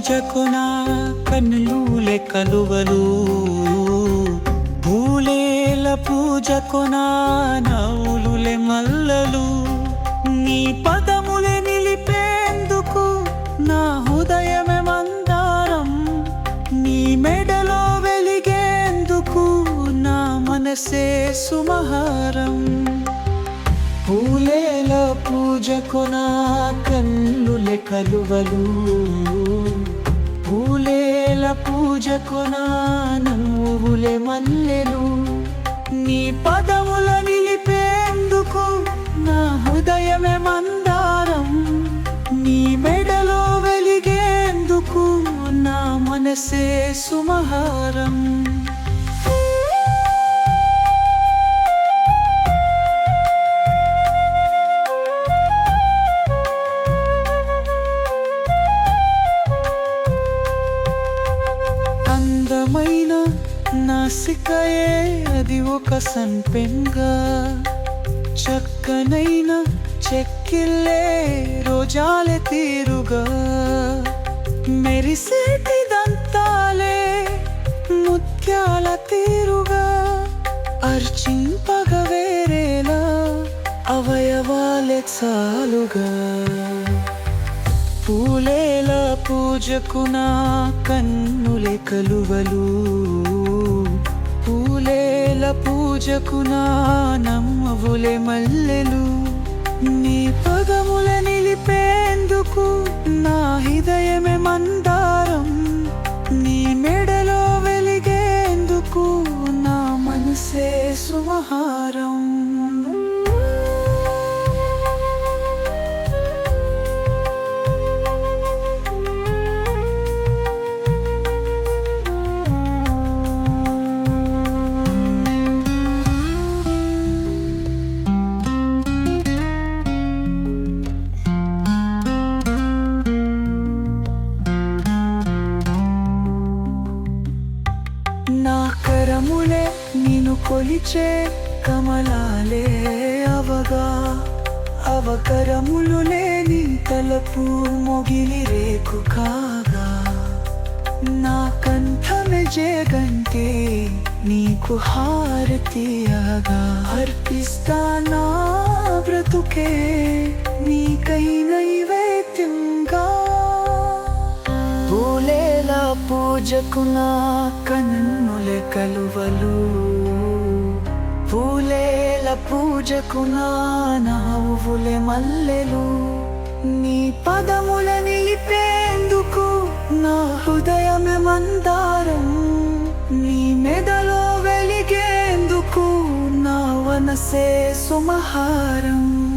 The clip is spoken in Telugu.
పూజకు నా కన్నులే కలువలు పూలేల పూజకు నా నవ్వులులే మల్లలు నీ పదములే నిలిపేందుకు నా హృదయమే మందారం. నీ మెడలో వెలిగేందుకు నా మనసే సుమహారం. పూలేల పూజకు నా కన్నులే కలువలు నెల పూజ కొనానువులే మల్లెలు. నీ పదముల నిలిపేందుకు నా హృదయమే మందారం. నీ మెడలో వెలిగేందుకు నా మనసే సుమహారం. అందమైన నాసికయే అది ఒక సన్పెంగ చక్కనైన చెక్కిల్లే రోజాలే తీరుగా. మెరిసేటి దంతాలే ముత్యాల తీరుగా. అర్చింపగ వేరేలా అవయవాలే చాలుగా. పూలేల పూజకు నా కన్నులే కలువలు. పూలేల పూజకు నా నమ్మవులే మల్లెలు. నీ పదముల నిలిపేందుకు నా హృదయమే మంద నా కరములే నిన్ను కొలిచే కమలాలే అవగా. అవకరములు లేని తలపు మొగిలి రేకు కాగా. నా కంఠమే జగంటే నీకు హారతియగా అర్పిస్తా నా బ్రతుకే నీకై నైవేద్యంగా. పూలేల పూజకు నా కన్నా కలువలు పూలేల పూజకు నా మల్లెలు. నీ పదముల నిలిపేందుకు నా హృదయమే మందారం. నీ మెదలో వెలిగేందుకు నా వనసే సుమహారం.